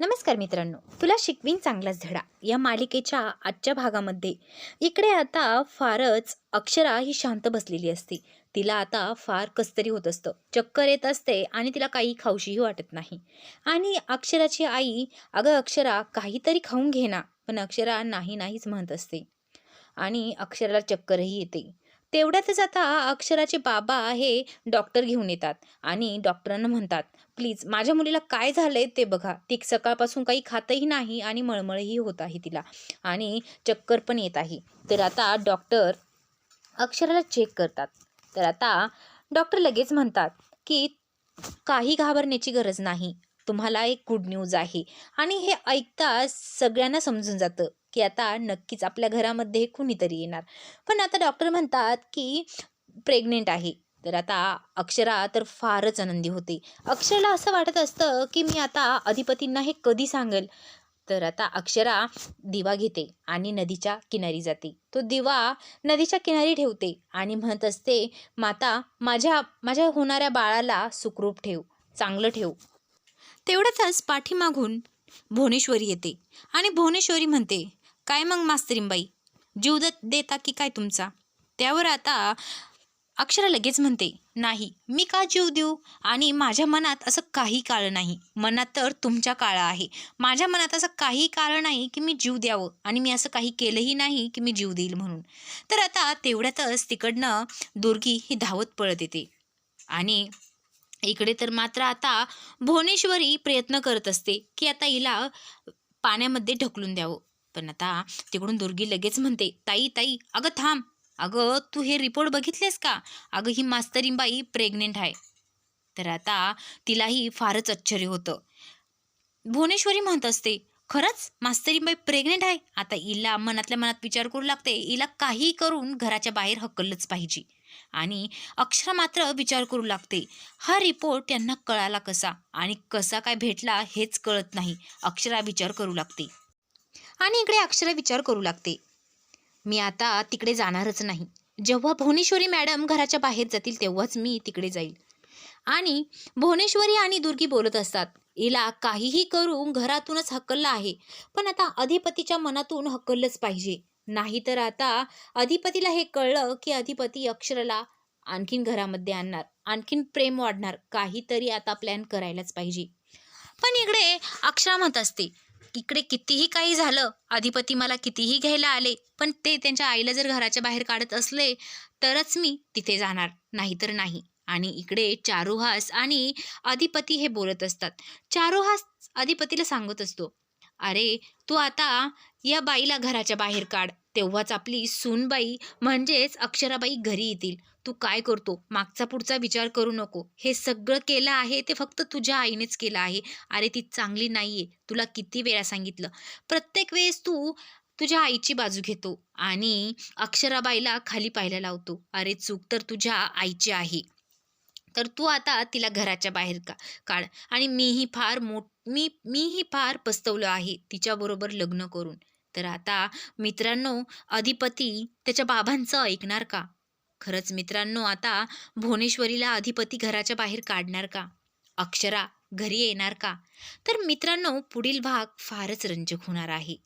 नमस्कार मित्रांनो तुला शिकवीन चांगलाच धडा. या मालिकेच्या आजच्या भागामध्ये. इकडे आता फारच अक्षरा ही शांत बसलेली असते. तिला आता फार कसतरी होत असतं. चक्कर येत असते आणि तिला काही खाऊशीही वाटत नाही. आणि अक्षराची आई अगं अक्षरा काहीतरी खाऊन घे ना. पण अक्षरा नाही नाहीच म्हणत असते. आणि अक्षराला चक्करही येते. तेवढ्यातच आता अक्षराचे बाबा हे डॉक्टर घेऊन येतात आणि डॉक्टरांना म्हणतात प्लीज माझ्या मुलीला काय झालंय ते बघा. ती सकाळपासून काही खातही नाही आणि मळमळही होत आहे तिला आणि चक्कर पण येत आहे. तर आता डॉक्टर अक्षराला चेक करतात. तर आता डॉक्टर लगेच म्हणतात की काही घाबरण्याची गरज नाही. तुम्हाला एक गुड न्यूज आहे. आणि हे ऐकता सगळ्यांना समजून जातं. की आता नक्कीच आपल्या घरामध्ये कुणीतरी येणार. पण आता डॉक्टर म्हणतात की प्रेग्नेंट आहे. तर आता अक्षरा तर फारच आनंदी होते. अक्षराला असं वाटत असतं की मी आता अधिपतींना हे कधी सांगेल? तर आता अक्षरा दिवा घेते आणि नदीच्या किनारी जाते. तो दिवा नदीच्या किनारी ठेवते आणि म्हणत असते माता माझ्या माझ्या होणाऱ्या बाळाला सुखरूप ठेव चांगलं ठेव. तेवढ्यातच पाठीमागून भुवनेश्वरी येते आणि भुवनेश्वरी म्हणते काय मग मास्तरींबाई? जीव देता की काय तुमचा? त्यावर आता अक्षरा लगेच म्हणते नाही मी का जीव देऊ? आणि माझ्या मनात असं काही काळ नाही. मनात तर तुमच्या काळ आहे. माझ्या मनात असं काही काळ नाही की मी जीव द्यावं आणि मी असं काही केलंही नाही की मी जीव देईल म्हणून. तर आता तेवढ्यातच तिकडनं दुर्गी ही धावत पळत येते. आणि इकडे तर मात्र आता भुवनेश्वरी प्रयत्न करत असते की आता हिला पाण्यामध्ये ढकलून द्यावं. पण आता तिकडून दुर्गी लगेच म्हणते ताई ताई अगं थांब. अगं तू हे रिपोर्ट बघितलेस का? अगं ही मास्तरींबाई प्रेग्नेंट आहे. तर आता तिलाही फारच आश्चर्य होतं. भुवनेश्वरी म्हणत असते खरंच मास्तरीबाई प्रेग्नेंट आहे? आता हिला मनातल्या मनात विचार करू लागते. हिला काही करून घराच्या बाहेर हकललंच पाहिजे. आणि अक्षरा मात्र विचार करू लागते हा रिपोर्ट त्यांना कळाला कसा? आणि कसा काय भेटला हेच कळत नाही. अक्षरा विचार करू लागते. आणि इकडे अक्षरा विचार करू लागते. मी आता तिकडे जाणारच नाही. जेव्हा भुवनेश्वरी मॅडम घराच्या बाहेर जातील तेव्हाच मी तिकडे जाईल. आणि भुवनेश्वरी आणि दुर्गी बोलत असतात हिला काहीही करून घरातूनच हकललं आहे पण आता अधिपतीच्या मनातून हकललंच पाहिजे. नाहीतर आता अधिपतीला हे कळलं की अधिपती अक्षराला आणखीन घरामध्ये आणणार आणखीन प्रेम वाढणार काहीतरी आता प्लॅन करायलाच पाहिजे. पण इकडे अक्षरा म्हणत असते इकडे कितीही काही झालं अधिपती मला कितीही घ्यायला आले पण ते त्यांच्या आईला जर घराच्या बाहेर काढत असले तरच मी तिथे जाणार नाहीतर नाही. आणि इकडे चारुहास आणि अधिपती हे बोलत असतात. चारुहास अधिपतीला सांगत असतो अरे तू आता या बाईला घराच्या बाहेर काढ. तेव्हाच आपली सूनबाई म्हणजेच अक्षराबाई घरी येतील. तू काय करतो? मागचा पुढचा विचार करू नको. हे सगळं केलं आहे ते फक्त तुझ्या आईनेच केलं आहे. अरे ती चांगली नाहीये. तुला किती वेळा सांगितलं. प्रत्येक वेळेस तू तुझ्या आईची बाजू घेतो आणि अक्षराबाईला खाली पाहायला लावतो. अरे चूक तर तुझ्या आईची आहे. तर तू आता तिला घराच्या बाहेर का काढ. आणि मीही फार मोठ मी मीही फार पस्तवलो आहे तिच्याबरोबर लग्न करून. तर आता मित्रांनो अधिपती त्याच्या बाबांचं ऐकणार का? खरंच मित्रांनो आता भुवनेश्वरीला अधिपती घराच्या बाहेर काढणार का? अक्षरा घरी येणार का? तर मित्रांनो पुढील भाग फारच रंजक होणार आहे.